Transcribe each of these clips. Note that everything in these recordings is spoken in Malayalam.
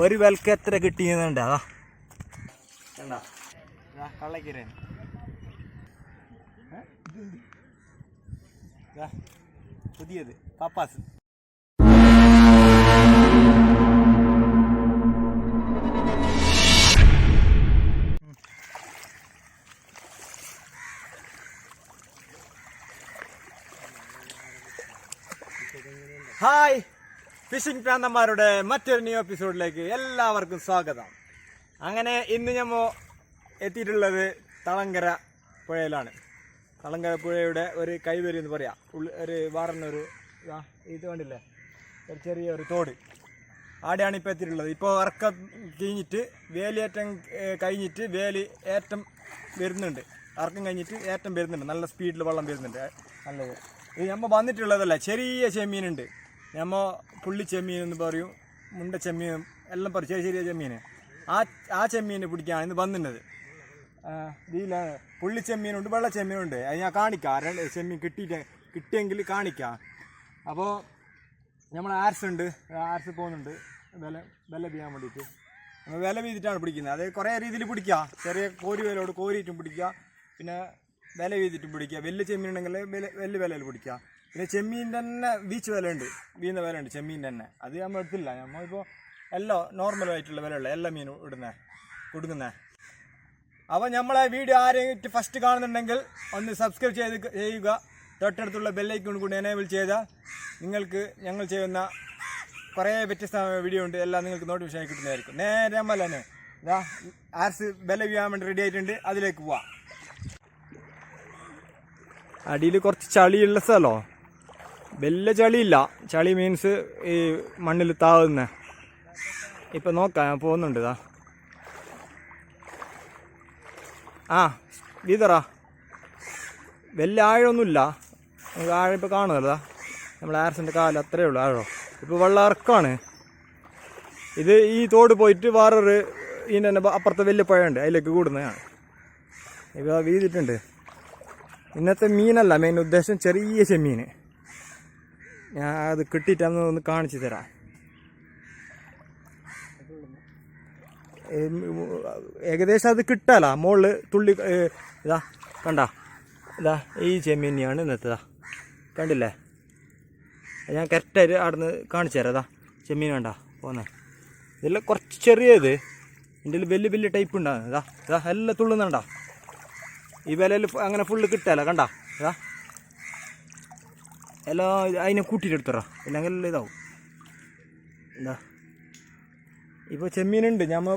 ഒരു വിലക്ക് എത്ര കിട്ടിയെന്നുണ്ട്? അതാ. കള്ളക്കീരൻ. പുതിയത് പപ്പാസ് ഹായ് ഫിഷിംഗ് പ്രാന്തന്മാരുടെ മറ്റൊരു ന്യൂ എപ്പിസോഡിലേക്ക് എല്ലാവർക്കും സ്വാഗതം. അങ്ങനെ ഇന്ന് ഞമ്മ എത്തിയിട്ടുള്ളത് തളങ്കര പുഴയിലാണ്. തളങ്കര പുഴയുടെ ഒരു കൈവരി എന്ന് പറയാം. ഒരു വാറന്നൊരു ഇതാ കണ്ടില്ലേ? ഒരു ചെറിയ ഒരു തോട്. ആടെയാണ് ഇപ്പോൾ എത്തിയിട്ടുള്ളത്. ഇപ്പോൾ ഇറക്കം കഴിഞ്ഞിട്ട് വേലിയേറ്റം കഴിഞ്ഞിട്ട് വേലി ഏറ്റം വരുന്നുണ്ട്. ഇറക്കം കഴിഞ്ഞിട്ട് ഏറ്റം വരുന്നുണ്ട്. നല്ല സ്പീഡിൽ വെള്ളം വരുന്നുണ്ട്. നല്ലത്. ഇത് നമ്മ വന്നിട്ടുള്ളതല്ല ചെറിയ ചെമ്മീനുണ്ട്. നമ്മ പുള്ളി ചെമ്മീൻ എന്ന് പറയും മുണ്ട ചെമ്മീൻ എല്ലാം പറയും ചെറിയ ചെറിയ ചെമ്മീൻ. ആ ആ ചെമ്മീനെ പിടിക്കാൻ ഇന്ന് വന്നിട്ടത് ഇതിലാണ് പുള്ളി ചെമ്മീനുണ്ട് വെള്ള ചെമ്മീനുണ്ട്. അത് ഞാൻ കാണിക്കാം. ചെമ്മീൻ കിട്ടിയിട്ട് കിട്ടിയെങ്കിൽ കാണിക്കാം. അപ്പോൾ നമ്മൾ ആർസ് ഉണ്ട്. ആർസ് പോകുന്നുണ്ട്. വില വില ചെയ്യാൻ വേണ്ടിയിട്ട്. നമ്മൾ വില വീതിട്ടാണ് പിടിക്കുന്നത്. അത് കുറേ രീതിയിൽ പിടിക്കുക. ചെറിയ കോരി വിലയോട് കോരിയിട്ടും പിടിക്കുക. പിന്നെ വില വീതിയിട്ടും പിടിക്കുക. വലിയ ചെമ്മീൻ ഉണ്ടെങ്കിൽ വില വലിയ വിലയിൽ പിടിക്കുക. പിന്നെ ചെമ്മീൻ തന്നെ ബീച്ച് വില ഉണ്ട് വീഴുന്ന വില ഉണ്ട് ചെമ്മീൻ തന്നെ അത് നമ്മൾ എടുത്തില്ല. നമ്മളിപ്പോൾ എല്ലാം നോർമലായിട്ടുള്ള വിലയുള്ള എല്ലാ മീനും ഇടുന്നേ കൊടുക്കുന്നേ. അപ്പോൾ നമ്മളെ വീഡിയോ ആരെങ്കിലും ഫസ്റ്റ് കാണുന്നുണ്ടെങ്കിൽ ഒന്ന് സബ്സ്ക്രൈബ് ചെയ്ത് ചെയ്യുക. തൊട്ടടുത്തുള്ള ബെല്ലൈക്കൺ കൂടി എനേബിൾ ചെയ്താൽ നിങ്ങൾക്ക് ഞങ്ങൾ ചെയ്യുന്ന കുറേ വ്യത്യസ്തമായ വീഡിയോ ഉണ്ട്. എല്ലാം നിങ്ങൾക്ക് നോട്ടിഫിക്കേഷൻ കിട്ടുന്നതായിരിക്കും. നേരെ നമ്മൾ തന്നെ ഇതാ ആർസ് ബെല്ല ചെയ്യാൻ വേണ്ടി റെഡി ആയിട്ടുണ്ട്. അതിലേക്ക് പോവാം. അടിയിൽ കുറച്ച് ചളിയുള്ള സ്ഥലമോ വലിയ ചളിയില്ല. ചളി മീൻസ് ഈ മണ്ണിൽ താവുന്ന. ഇപ്പം നോക്കാം പോകുന്നുണ്ട് ഇതാ ആ വീതറാ വലിയ ആഴമൊന്നുമില്ല. നമുക്ക് ആഴം ഇപ്പോൾ കാണുന്നല്ലോ നമ്മൾ ആർസിന്റെ കാല അത്രയേ ഉള്ളൂ ആഴം. ഇപ്പോൾ വെള്ളം ഇറക്കമാണ് ഇത് ഈ തോട് പോയിട്ട് വേറൊരു ഇതിന്റെ തന്നെ അപ്പുറത്തെ വലിയ പുഴയുണ്ട് അതിലേക്ക് കൂടുന്നതാണ്. ഇപ്പോൾ വീതിട്ടുണ്ട് ഇന്നത്തെ മീനല്ല മെയിൻ ഉദ്ദേശം ചെറിയ ചെമ്മീൻ ഞാൻ അത് കിട്ടിയിട്ടന്ന് ഒന്ന് കാണിച്ചു തരാം. ഏകദേശം അത് കിട്ടാല. മുകളിൽ തുള്ളി ഇതാ കണ്ട. ഇതാ ഈ ചെമ്മീനിയാണ് ഇന്നത്തേതാ കണ്ടില്ലേ? ഞാൻ കറക്റ്റായിട്ട് അവിടെ നിന്ന് കാണിച്ചു തരാം ഇതാ. ചെമ്മീൻ കണ്ട പോന്നെ. ഇതെല്ലാം കുറച്ച് ചെറിയത്. ഇതിൽ വലിയ വലിയ ടൈപ്പ് ഉണ്ടാകുന്നത് ഇതാ. ഇതാ എല്ലാം തുള്ളുന്നുണ്ടാ. ഈ വിലയിൽ അങ്ങനെ ഫുള്ള് കിട്ടാല കണ്ട. ഇതാ. എല്ലാം അതിനെ കൂട്ടിയിട്ട് എടുത്തറ ഇല്ലെങ്കിൽ ഇതാവും. എന്താ? ഇപ്പോൾ ചെമ്മീനുണ്ട്. ഞമ്മ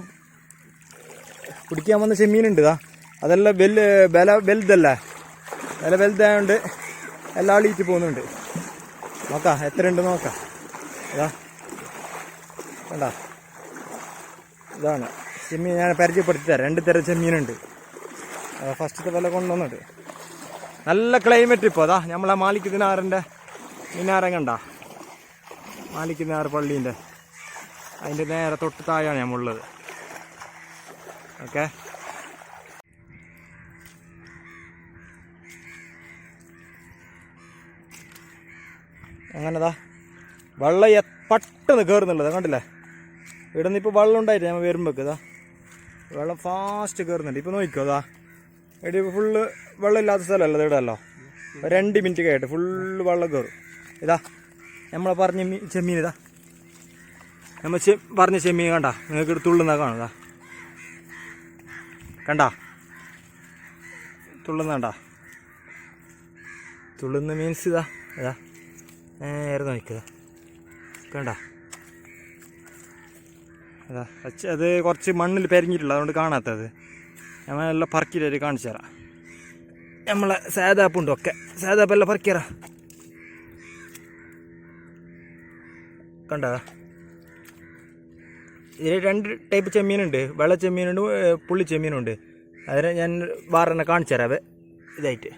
പിടിക്കാൻ വന്ന ചെമ്മീനുണ്ട് ഇതാ. അതെല്ലാം വെൽ വില വലുതല്ലേ? വില വലുതായതുകൊണ്ട് എല്ലാ അളിയിട്ട് പോകുന്നുണ്ട്. നോക്കാം എത്ര ഉണ്ട് നോക്കാം. ഇതാ. വേണ്ട ഇതാണ്. ചെമ്മീൻ ഞാൻ പരിചയപ്പെടുത്തി തരാം. രണ്ട് തരം ചെമ്മീനുണ്ട്. ഫസ്റ്റത്തെ വില കൊണ്ടുവന്നിട്ട് നല്ല ക്ലൈമറ്റ് ഇപ്പോൾ അതാ നമ്മളെ മാലിക് ദിനാറിന്റെ മിനാരം കണ്ട? മാലിക് ദിനാർ പള്ളീന്റെ. അതിന്റെ നേരെ തൊട്ട് താഴെയാണ് നമ്മളുള്ളത് ഓക്കെ? അങ്ങനെതാ വെള്ളം പെട്ടെന്ന് കയറുന്നുള്ളത് കണ്ടില്ലേ? ഇവിടെ നിന്ന് ഇപ്പോൾ വെള്ളം ഉണ്ടായിട്ട് ഞാൻ വരുമ്പോഴേക്ക് ഇതാ. വെള്ളം ഫാസ്റ്റ് കയറുന്നുണ്ട് ഇപ്പോൾ നോക്കിക്കോ അതാ ഇവിടെ ഫുള്ള് വെള്ളം ഇല്ലാത്ത സ്ഥലമല്ല ഇവിടെ അല്ലോ രണ്ട് മിനിറ്റ് കഴിയട്ടെ ഫുള്ള് വെള്ളം കയറും ഇതാ നമ്മളെ പറഞ്ഞ ചെമ്മീൻ ഇതാ. നമ്മൾ ചെ പറഞ്ഞ ചെമ്മീൻ കണ്ട നിങ്ങൾക്ക് തുള്ളുന്ന കാണുക കണ്ട? തുള്ളുന്ന കണ്ട. തുള്ളുന്ന മീൻസ് ഇതാ ഇതാ. നേരെ നോക്കുക കണ്ട? അതാ അത് കുറച്ച് മണ്ണിൽ പെരിഞ്ഞിട്ടുള്ള അതുകൊണ്ട് കാണാത്തത്. നമ്മളെല്ലാം പറക്കിയിട്ട് കാണിച്ചു തരാം. നമ്മളെ സാദാപ്പുണ്ടൊക്കെ. സാദാപ്പെല്ലാം പറക്കിയറാ. കണ്ട? ഇതിൽ രണ്ട് ടൈപ്പ് ചെമ്മീനുണ്ട്. വെള്ള ചെമ്മീനുണ്ട് പുള്ളി ചെമ്മീനുണ്ട്. അതിനെ ഞാൻ വേറെ കാണിച്ചു തരാം. ഇതായിട്ട്.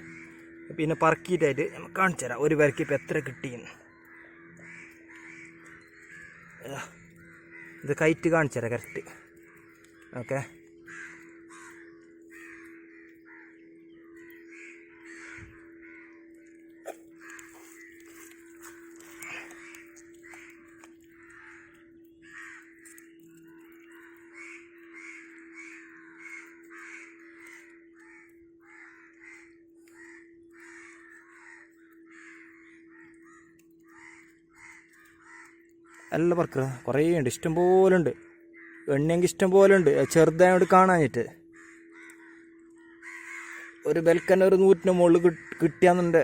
പിന്നെ പറക്കിയിട്ടായിട്ട് നമുക്ക് കാണിച്ചു തരാം. ഒരു പേർക്ക് ഇപ്പം എത്ര കിട്ടിയെന്ന്. ഇത് കയറ്റ് കാണിച്ചു തരാം കറക്റ്റ്. ഓക്കെ. എല്ലാം പറക്കുക കുറേ ഉണ്ട്. ഇഷ്ടം പോലെ ഉണ്ട് എണ്ണയെങ്കിൽ ഇഷ്ടം പോലെ ഉണ്ട് ചെറുതായോട് കാണാനിട്ട് ഒരു ബെൽക്കന്നെ ഒരു നൂറ്റിന് മുകളിൽ കിട്ടിയാന്നുണ്ട്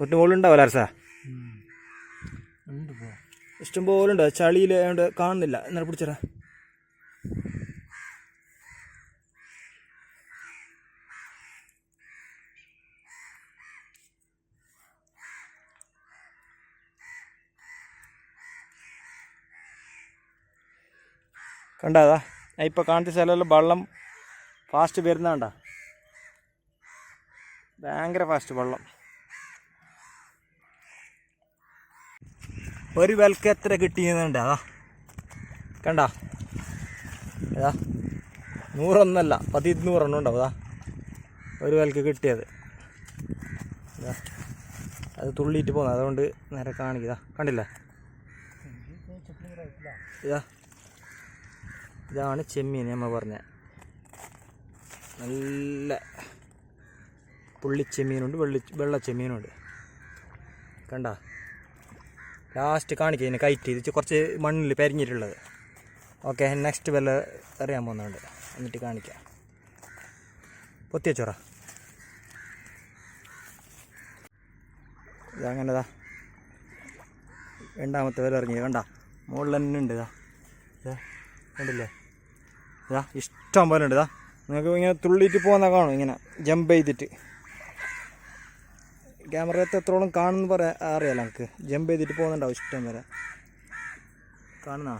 നൂറ്റിന് മുകളിൽ ഉണ്ടാവില്ല അർസാ? ഇഷ്ടം പോലെ ഉണ്ട് ചളിയിൽ കാണുന്നില്ല. എന്നാൽ പിടിച്ചറാ കണ്ടാ ഇപ്പം കാണിച്ച സ്ഥലമെല്ലാം വെള്ളം ഫാസ്റ്റ് വരുന്നതാണ്ട. ഭയങ്കര ഫാസ്റ്റ് വെള്ളം. ഒരു വിലക്ക് എത്ര കിട്ടിയെന്നുണ്ട് അതാ. കണ്ട. ഏതാ നൂറൊന്നല്ല പതിരുന്നൂറെണ്ണം ഉണ്ടാവും അതാ. ഒരു വിലക്ക് കിട്ടിയത്. അത് തുള്ളിയിട്ട് പോകുന്നത് അതുകൊണ്ട് നേരെ കാണിക്കുക കണ്ടില്ലേ? ഇതാ. ഇതാണ് ചെമ്മീൻ നമ്മൾ പറഞ്ഞ. നല്ല പുള്ളിച്ചെമ്മീനുണ്ട് വെള്ളി വെള്ള ചെമ്മീനുണ്ട്. കണ്ട? ലാസ്റ്റ് കാണിക്കുക ഇതിനെ കയറ്റി ഇത് കുറച്ച് മണ്ണിൽ പെരിഞ്ഞിട്ടുള്ളത്. ഓക്കെ നെക്സ്റ്റ് വല്ല അറിയാൻ പോകുന്നുണ്ട്. എന്നിട്ട് കാണിക്കാം. പൊത്തിയച്ചോറ ഇതങ്ങനെതാ രണ്ടാമത്തെ വില ഇറങ്ങിയത്. കണ്ട? മുകളിൽ തന്നെ ഉണ്ട് ഇതാ കണ്ടില്ലേ? ഇതാ ഇഷ്ടം പോലെ ഉണ്ട് ഇതാ. നിങ്ങൾക്ക് ഇങ്ങനെ തുള്ളിയിട്ട് പോകുന്ന കാണും ഇങ്ങനെ ജമ്പ് ചെയ്തിട്ട്. ക്യാമറയത്ത് എത്രോളം കാണുന്നു പറയാ അറിയാലോ നമുക്ക്. ജമ്പ് ചെയ്തിട്ട് പോകുന്നുണ്ടാവും ഇഷ്ടം വരെ കാണുന്ന?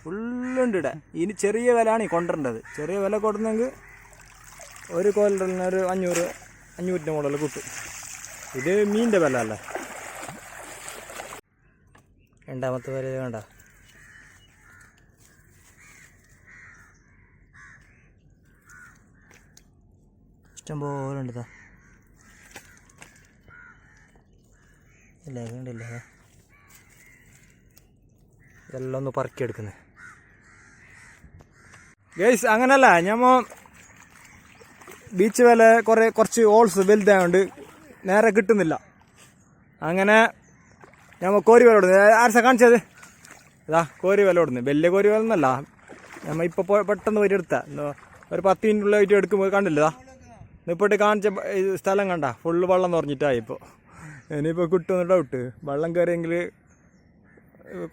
ഫുള്ളുണ്ട് ഇവിടെ. ഇനി ചെറിയ വിലയാണ് ഈ കൊണ്ടുവരേണ്ടത്. ചെറിയ വില കൊടുന്നെങ്കിൽ ഒരു കോലിന് ഒരു അഞ്ഞൂറ് അഞ്ഞൂറ്റിന്റെ മുകളിൽ കിട്ടും. ഇത് മീനിന്റെ വില അല്ലേ? രണ്ടാമത്തെ വരെ വേണ്ട ഇഷ്ടം പോലെ ഉണ്ട് ഇതാ ഇല്ല കണ്ടില്ല. ഇതെല്ലാം ഒന്ന് പറക്കിയെടുക്കുന്നത് ഗൈസ് അങ്ങനല്ല. ഞമ്മ ബീച്ച് വില കുറേ കുറച്ച് ഓൾസ് വലുതായതുകൊണ്ട് നേരെ കിട്ടുന്നില്ല. അങ്ങനെ ഞമ്മ കോരി വില കൊടുക്കുന്നത് ആരസ കാണിച്ചത്? ഇതാ കോരി വില കൊടുക്കുന്നത് വലിയ കോരി വില ഒന്നല്ല നമ്മ ഇപ്പോൾ പെട്ടെന്ന് പോയി എടുത്ത. ഒരു പത്ത് മിനിറ്റുള്ളിലായിട്ട് എടുക്കുമ്പോൾ കണ്ടില്ലതാ ഇന്നിപ്പോട്ട് ഇപ്പോട്ട് കാണിച്ച സ്ഥലം കണ്ട? ഫുള്ള് വെള്ളം നിറഞ്ഞിട്ടായി ഇപ്പോൾ ഇനിയിപ്പോൾ കിട്ടുമെന്ന് ഡൗട്ട് വെള്ളം കയറിയെങ്കിൽ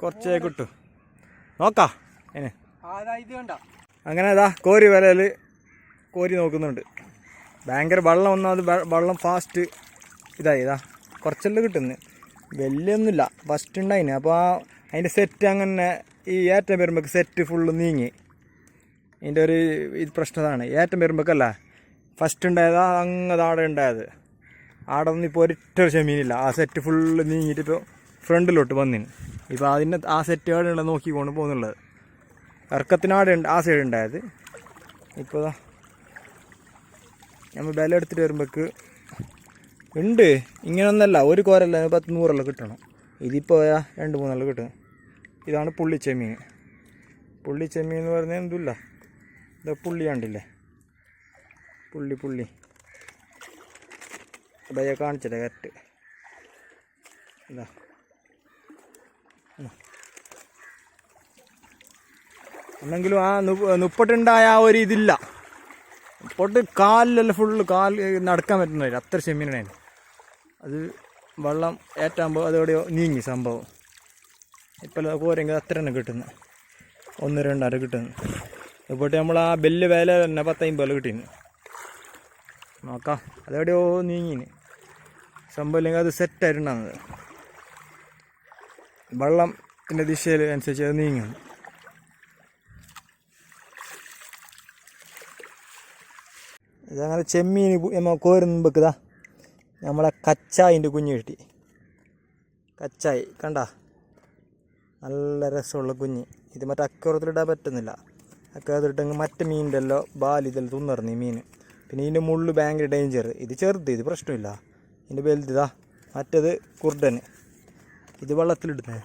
കുറച്ചേ കിട്ടും. നോക്കാം. അങ്ങനെ ഇതാ കോരി വിലയിൽ കോരി നോക്കുന്നുണ്ട്. ഭയങ്കര വെള്ളം ഒന്നാമത് വെള്ളം ഫാസ്റ്റ് ഇതായി. ഇതാ കുറച്ചെല്ലാം കിട്ടുന്നു. വലിയൊന്നുമില്ല. ഫസ്റ്റ് ഉണ്ടായിന്. അപ്പോൾ ആ അതിന്റെ സെറ്റ് അങ്ങനെ ഈ ഏറ്റം വരുമ്പോൾ സെറ്റ് ഫുള്ള് നീങ്ങി. ഇതിന്റെ ഒരു ഇത് പ്രശ്നതാണ്. ഏറ്റം വരുമ്പോഴല്ല ഫസ്റ്റ് ഉണ്ടായതാ അങ്ങ് ആടെ ഉണ്ടായത്. ആടെ നിന്ന് ഇപ്പോൾ ഒരിട്ടൊരു ചെമീനില്ല ആ സെറ്റ് ഫുള്ള് നീങ്ങിയിട്ട് ഇപ്പോൾ ഫ്രണ്ടിലോട്ട് വന്നിന്. ഇപ്പോൾ അതിന്റെ ആ സെറ്റ് ആടെ നോക്കിക്കൊണ്ട് പോകുന്നുള്ളത് ഇറക്കത്തിനാടെ ഉണ്ട് ആ സൈഡ് ഉണ്ടായത്. ഇപ്പോൾ നമ്മൾ വില എടുത്തിട്ട് വരുമ്പോൾക്ക് ഉണ്ട്. ഇങ്ങനൊന്നല്ല ഒരു കോരല്ല പത്ത് നൂറെല്ലാം കിട്ടണം. ഇതിപ്പോൾ രണ്ട് മൂന്നെല്ലാം കിട്ടും. ഇതാണ് പുള്ളിച്ചെമ്മീൻ പുള്ളിച്ചെമ്മീൻ എന്ന് പറഞ്ഞാൽ എന്തുമില്ല ഇതാ പുള്ളി കണ്ടില്ലേ? പുള്ളി പുള്ളി. ഭയ കാണിച്ചില്ല കറക്റ്റ്. ഇതാ. എന്നെങ്കിലും ആ നുപ്പട്ടുണ്ടായ ആ ഒരു ഇതില്ല. പൊട്ട് കാലിലെല്ലാം ഫുള്ള് കാൽ നടക്കാൻ പറ്റുന്നില്ല അത്ര ചെമ്മീനാണ്. അത് വെള്ളം ഏറ്റാകുമ്പോൾ അതോടെ നീങ്ങി സംഭവം. ഇപ്പം പോരെങ്കിൽ അത്ര തന്നെ കിട്ടുന്നു. ഒന്ന് രണ്ടര കിട്ടുന്നു. ഇപ്പോട്ട് നമ്മൾ ആ ബെല്ല് വില തന്നെ പത്തമ്പത് കിട്ടിന്. നോക്കാം. അതെവിടെയോ നീങ്ങിന്. സംഭവം ഇല്ലെങ്കിൽ അത് സെറ്റായിട്ടുണ്ടാകുന്നത് വെള്ളത്തിന്റെ ദിശയിൽ അനുസരിച്ച് അത് നീങ്ങുന്നു ഇതങ്ങനെ ചെമ്മീൻ നമ്മൾ കോരുന്നു ഇതാ. നമ്മളെ കച്ചായിന്റെ കുഞ്ഞ് കിട്ടി. കച്ചായി കണ്ട? നല്ല രസമുള്ള കുഞ്ഞ്. ഇത് മറ്റേ അക്കുറത്തിലിടാൻ പറ്റുന്നില്ല. അക്കുറത്തിലിട്ടെങ്കിൽ മറ്റേ മീനിന്റെ എല്ലാം ബാലി ഇതെല്ലാം തിന്നിറങ്ങി മീൻ പിന്നെ ഇതിന്റെ മുള്ളു ഭയങ്കര ഡേഞ്ചർ ഇത് ചെറുത് ഇത് പ്രശ്നമില്ല. ഇതിന്റെ വലുത് ഇതാ. മറ്റേത് കുർഡൻ. ഇത് വെള്ളത്തിലിടുന്നത്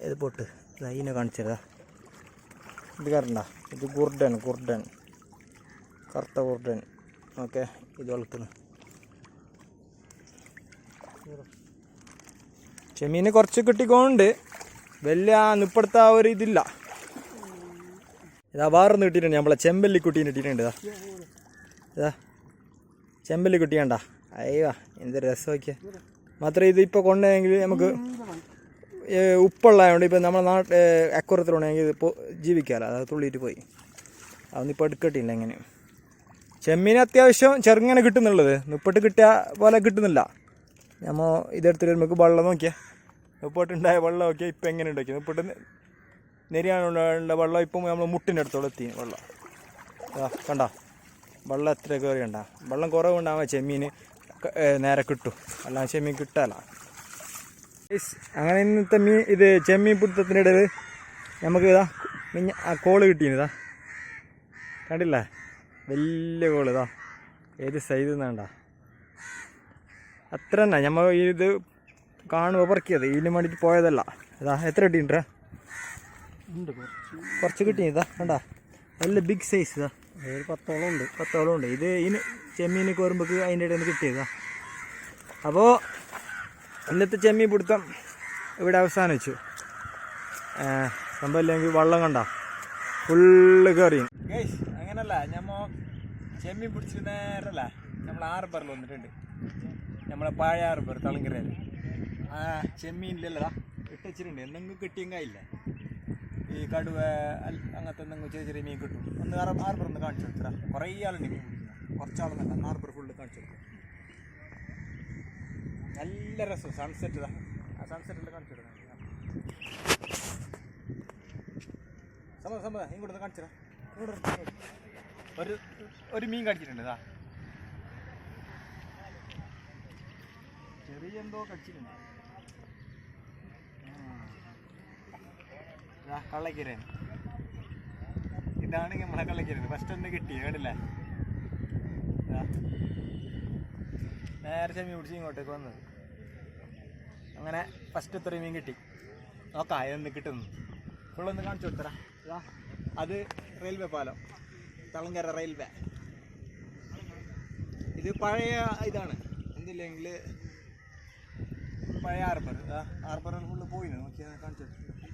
ഇത് പൊട്ട്. ഇതാ ഇതിനെ കാണിച്ചതാ ഇത് കറണ്ട. ഇത് കുർഡൻ കുർഡൻ. കറുത്ത കുർഡൻ. ഓക്കെ ഇത് വളർത്തുന്നു ചെമ്മീന് കുറച്ച് കിട്ടിക്കൊണ്ട് വലിയ നിപ്പടുത്ത ആ ഒരു ഇതില്ല. ഇതാ വേറൊന്ന് കിട്ടിയിട്ടുണ്ട് നമ്മളെ ചെമ്പല്ലി കുട്ടീനെ ഇട്ടിട്ടുണ്ട് ഇതാ. ഇതാ. ചെമ്പല്ലി കുട്ടി കണ്ട? അയ്യോ എന്ത് രസമൊക്കെ മാത്രമേ ഇത് ഇപ്പോൾ കൊണ്ടുപോയെങ്കിൽ നമുക്ക് ഉപ്പുള്ളതുകൊണ്ട് ഇപ്പം നമ്മുടെ നാട്ട് അക്കുറത്തിലുണ്ടെങ്കിൽ ഇപ്പോൾ ജീവിക്കാമല്ലോ അത് തുള്ളിയിട്ട് പോയി. അതൊന്നും ഇപ്പോൾ എടുക്കട്ടില്ല എങ്ങനെയും. ചെമ്മീൻ അത്യാവശ്യം ചെറുങ്ങനെ കിട്ടുന്നുള്ളത്. നിപ്പട്ട് കിട്ടിയ പോലെ കിട്ടുന്നില്ല. നമ്മൾ ഇതെടുത്തിട്ട് നമുക്ക് വെള്ളം നോക്കിയാൽ മുപ്പോട്ടുണ്ടായ വെള്ളം നോക്കിയാൽ ഇപ്പം എങ്ങനെ ഉണ്ടാക്കി ഇപ്പോട്ട് നെരിയാണുള്ള വെള്ളം ഇപ്പം നമ്മൾ മുട്ടിന്റെ അടുത്തോളം എത്തി വെള്ളം. കണ്ട? വെള്ളം എത്ര കയറി കണ്ട? വെള്ളം കുറവുണ്ടാകുമ്പോൾ ചെമ്മീൻ നേരെ കിട്ടും. അല്ല ചെമ്മീൻ കിട്ടാല അങ്ങനെ ഇന്നത്തെ മീൻ ഇത് ചെമ്മീൻ പിടുത്തത്തിന്റെ ഇടയിൽ നമുക്ക് ഇതാ മിഞ്ഞ ആ കോൾ കിട്ടീനിതാ കണ്ടില്ലേ? വലിയ കോൾ ഇതാ. ഏത് സൈസ് വേണ്ട അത്ര തന്നെ നമ്മൾ ഇത് കാണുമ്പോൾ പറക്കിയത്. ഇതിന് വേണ്ടിയിട്ട് പോയതല്ല. ഇതാ എത്ര കിട്ടിണ്ടാ കുറച്ച്. കിട്ടി. ഇതാ കണ്ടാ. നല്ല ബിഗ് സൈസ് ഇതാ. ഒരു പത്തോളം ഉണ്ട്. പത്തോളം ഉണ്ട്. ഇത് ഇതിന് ചെമ്മീനൊക്കെ കോരുമ്പോൾ അതിന്റെ ഇടയിൽ നിന്ന് കിട്ടിയതാ. അപ്പോൾ ഇന്നത്തെ ചെമ്മീൻ പിടുത്തം ഇവിടെ അവസാനം വെച്ചു സംഭവം ഇല്ലെങ്കിൽ വള്ളം കണ്ട. ഫുള്ള് കയറി അങ്ങനല്ല. ഞമ്മ ചെമ്മീൻ പിടിച്ചിട്ട് നേരല്ല. നമ്മൾ ആർബറിൽ വന്നിട്ടുണ്ട്. നമ്മളെ പഴയ പേർ തളങ്കരയിൽ ആ ചെമ്മീനില്ലല്ലടാ ഇട്ടുവച്ചിട്ടുണ്ട് എന്തെങ്കിലും കിട്ടിയെങ്കില്ല ഈ കടുവ അങ്ങനത്തെ എന്തെങ്കിലും ചെറിയ ചെറിയ മീൻ കിട്ടും. ഒന്ന് ആർബർ ഒന്ന് കാണിച്ചു കൊടുത്തരാ കുറേ ആളുണ്ട് മീൻ പിടിക്കുന്നത് കുറച്ചാളൊന്നല്ല ആർബർ ഫുള്ള് കാണിച്ചു കൊടുക്കും. നല്ല രസം. സൺസെറ്റ് ഇതാ ആ സൺസെറ്റിൽ കാണിച്ചു കൊടുക്കാം. സമ്മതം സമ്മത ഇങ്ങോട്ട് കാണിച്ചു ഒരു ഒരു മീൻ കാണിച്ചിട്ടുണ്ട്. ഇതാ ചെറിയ എന്തോ കള്ളക്കിരൻ. ഇതാണ് നമ്മളെ കള്ളക്കീരൻ. ഫസ്റ്റ് ഒന്ന് കിട്ടി കേട്ടില്ല. നേരെ ചെമ്മീൻ പിടിച്ച് ഇങ്ങോട്ടേക്ക് വന്നത്. അങ്ങനെ ഫസ്റ്റ് ഇത്ര മീൻ കിട്ടി. നോക്കാം ഇതൊന്ന് കിട്ടുന്നു. ഫുള്ളൊന്ന് കാണിച്ചു കൊടുത്തരാ. അത് റെയിൽവേ പാലം. തളങ്കര റെയിൽവേ. ഇത് പഴയ ഇതാണ്. എന്തില്ലെങ്കിൽ പഴയ ഹാർബർ ഹാർബർ ഫുള്ള് പോയി നോക്കിയാൽ കാണിച്ചു. കൊടുത്തു.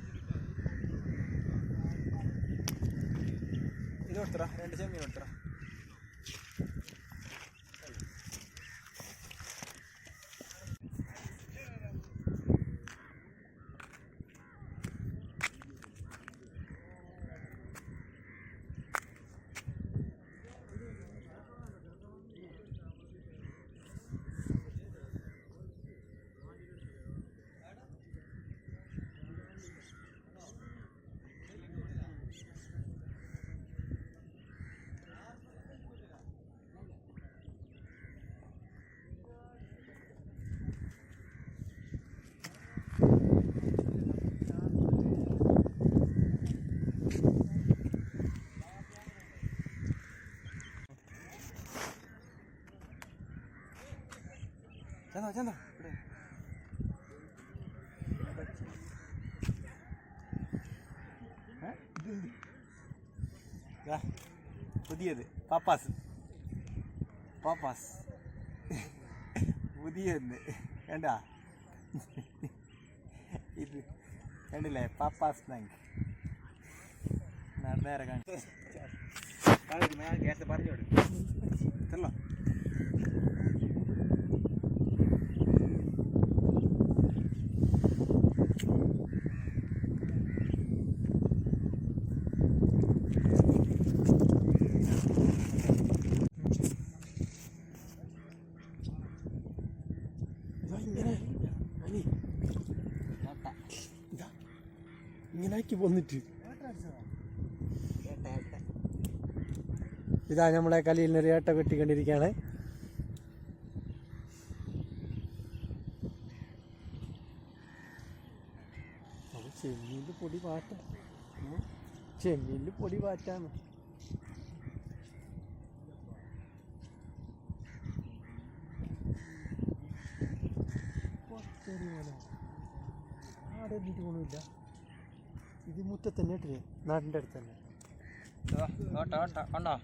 ഇത് കൊടുത്തറ രണ്ട് ചെമ്മീൻ കൊടുത്തറ ചെന്നോ ചെന്നോ ഇവിടെ പുതിയത്. പാപ്പാസ്. പാപ്പാസ്. പുതിയൊന്ന് വേണ്ട ഇത് കണ്ടില്ലേ? പാപ്പാസ് ബാങ്ക്. നേരെ കാണിച്ചു ഞാൻ പറഞ്ഞോട് ചെല്ലോ. ഇങ്ങനാക്കി വന്നിട്ട്. ഇതാ നമ്മളെ കലിയിൽ ഒരു ഏട്ട കെട്ടിക്കൊണ്ടിരിക്കുകയാണ് ചെമ്മീന്റെ പൊടി പാറ്റ ചെമ്മീന്റെ പൊടി പാറ്റാണ് ആടെ എന്നിട്ട് പോകണമില്ല ഇത് മുറ്റത്ത് തന്നെ ഇട്ടില്ലേ നാടിന്റെ അടുത്ത് തന്നെ ഓട്ട ഓട്ട കണ്ടോ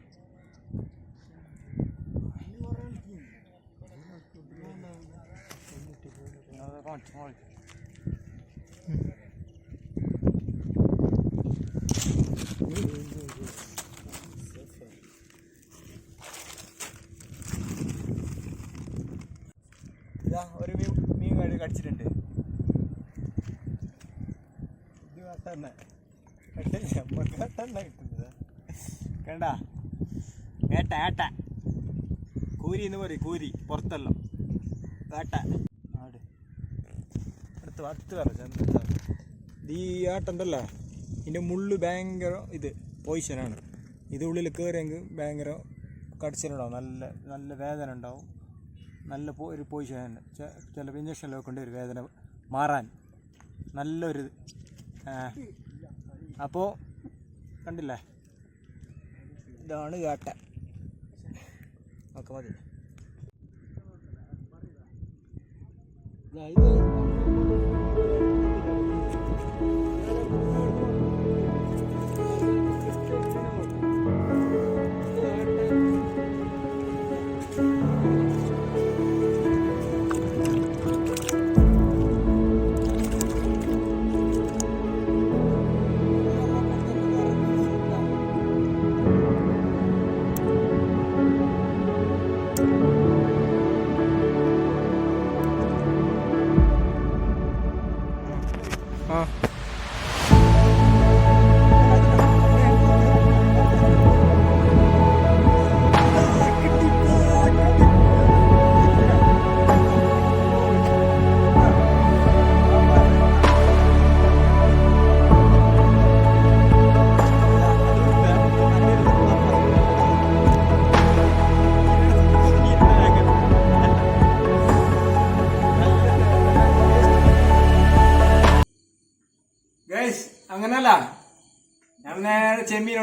എന്നിട്ട് ഇതാ ഒരു മീൻ മീൻ കഴി കടിച്ചിട്ടുണ്ട് ഇത് വേട്ടന്നെ കണ്ടില്ല നമുക്ക് വേട്ടന്നെ കിട്ടുന്നത് കണ്ട? ഏട്ട ഏട്ട. കൂരി എന്ന് പറയും കൂരി. പുറത്തെല്ലാം. ഏട്ട. ആട്. അടുത്ത് അടുത്ത് പറഞ്ഞ ഈ ആട്ടുണ്ടല്ലോ. ഇതിന്റെ മുള്ള് ഭയങ്കര ഇത് പോയിഷനാണ് ഇത് ഉള്ളിൽ കയറിയെങ്കിൽ ഭയങ്കര കടിച്ചിലുണ്ടാവും. നല്ല നല്ല വേദന ഉണ്ടാവും. നല്ല പോ- ഒരു പൊസിഷൻ ചിലപ്പോൾ ഇഞ്ചക്ഷനിലൊക്കെ കൊണ്ട് ഒരു വേദന മാറാൻ. നല്ലൊരു അപ്പോൾ കണ്ടില്ലേ? ഇതാണ് കാട്ട. ഓക്കെ മതി. ഇത്.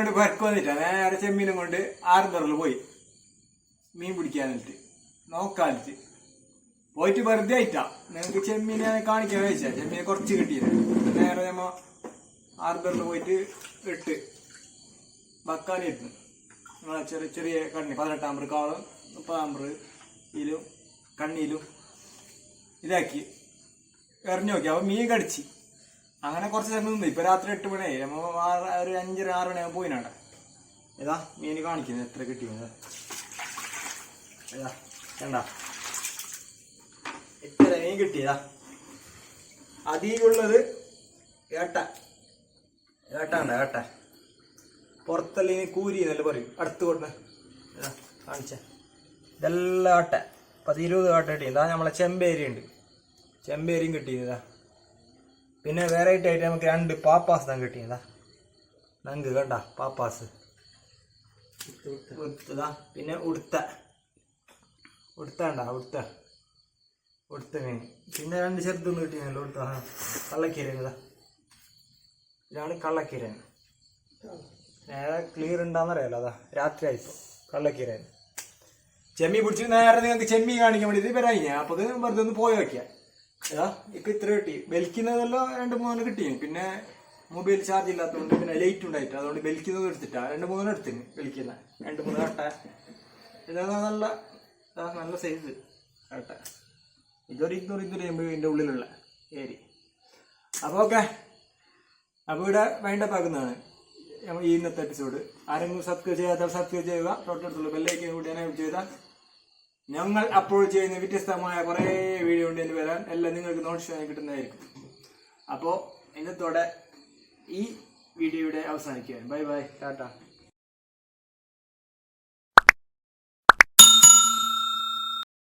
നേരെ വരക്ക് വന്നിട്ടാ നേരെ ചെമ്മീനും കൊണ്ട് ആറുന്തറയിൽ പോയി. മീൻ പിടിക്കാനിട്ട് നോക്കാനിട്ട്. പോയിട്ട് വെറുതെ ആയിട്ടാ. നിങ്ങൾക്ക് ചെമ്മീനെ കാണിക്കാൻ വെച്ചാ ചെമ്മീനെ കുറച്ച് കിട്ടിയത് നേരെ നമ്മ ആറുന്തറയിൽ പോയിട്ട് ഇട്ട് ബക്കാലി ഇട്ടു നമ്മളെ ചെറിയ ചെറിയ കണ്ണി പതിനെട്ടാം നമ്പർ കാളും മുപ്പതാം നമ്പർ കണ്ണിയിലും ഇതാക്കി. എറിഞ്ഞു നോക്കി. അപ്പൊ മീൻ കടിച്ച്. അങ്ങനെ കുറച്ച് സമയം നിന്ന്. ഇപ്പൊ രാത്രി എട്ട് മണി നമ്മ ആറ് ഒരു അഞ്ചര ആറ് മണിയാകുമ്പോൾ പോയിനാണ്ട ഏതാ മീൻ കാണിക്കുന്നത് എത്ര കിട്ടിയത് ഏതാ കണ്ട. എത്ര മീൻ കിട്ടിയതാ? അധികമുള്ളത് ഏട്ട. ഏട്ട ഉണ്ട് ഏട്ട. പുറത്തല്ലെങ്കിൽ കൂരി എന്നല്ല പറയും. അടുത്ത് കൊണ്ട് കാണിച്ച. ഇതെല്ലാം ആട്ട. പത്ത് ഇരുപത് ആട്ട കിട്ടി ഇതാ നമ്മളെ ചെമ്പേരി ഉണ്ട് ചെമ്പേരിയും കിട്ടിയതാ. പിന്നെ വെറൈറ്റി ആയിട്ട് നമുക്ക് രണ്ട് പാപ്പാസ് തന്നെ കിട്ടിയതാ. നങ്ക് കണ്ട പാപ്പാസ് ഉടുത്തതാ. പിന്നെ ഉടുത്ത. ഉടുത്ത കണ്ട ഉടുത്ത. ഉടുത്ത മീൻ. പിന്നെ രണ്ട് ചെറുതൊന്നും കിട്ടിയല്ലോ ഉടുത്ത. കള്ളക്കീരങ്ങളാ ഇതാണ് കള്ളക്കീരൻ. നേരെ ക്ലിയർ ഉണ്ടാന്നറിയാലോ അതാ. രാത്രി ആയിപ്പോ കള്ളക്കീരൻ. ചെമ്മി പിടിച്ചു നേരെ നിങ്ങൾക്ക് ചെമ്മി കാണിക്കാൻ വേണ്ടി ഇത് വരായി ഞാൻ അപ്പൊ ഇത് വെറുതെ ഒന്ന് പോയി ഏതാ ഇപ്പൊ ഇത്ര കിട്ടി. ബെൽക്കുന്നതെല്ലാം രണ്ട് മൂന്നെണ്ണം കിട്ടി പിന്നെ മൊബൈൽ ചാർജ് ഇല്ലാത്തതുകൊണ്ട് പിന്നെ ലൈറ്റ് ഉണ്ടായിട്ട്. അതുകൊണ്ട് ബെലിക്കുന്നത് എടുത്തിട്ടാ. രണ്ട് മൂന്നെണ്ണം എടുത്തിന് ബെൽക്കുന്ന. രണ്ട് മൂന്ന് കട്ട. ഇതാ നല്ല നല്ല സൈസ് കട്ട. ഇതൊരു ഇതൊരു ഇതൊരു ഇതിന്റെ ഉള്ളിലുള്ള ഏരി. അപ്പൊ ഓക്കെ. അപ്പൊ ഇവിടെ വൈൻഡപ്പ് ആക്കുന്നതാണ്. ഈ ഇന്നത്തെ എപ്പിസോഡ് ആരെങ്കിലും സബ്സ്ക്രൈബ് ചെയ്യാത്ത സബ്സ്ക്രൈബ് ചെയ്യുക. തൊട്ടടുത്തുള്ള ബെല്ലേക്ക് കൂടി എനേബിൾ ചെയ്താൽ ഞങ്ങൾ അപ്ലോഡ് ചെയ്യുന്ന വ്യത്യസ്തമായ കുറേ വീഡിയോ ഉണ്ട് എന്ന് വരാൻ എല്ലാം നിങ്ങൾക്ക് നോട്ടിഫിക്കേഷൻ കിട്ടുന്നതായിരിക്കും. അപ്പോൾ ഇന്നത്തോടെ ഈ വീഡിയോയുടെ അവസാനിക്കുകയാണ്. Bye bye Tata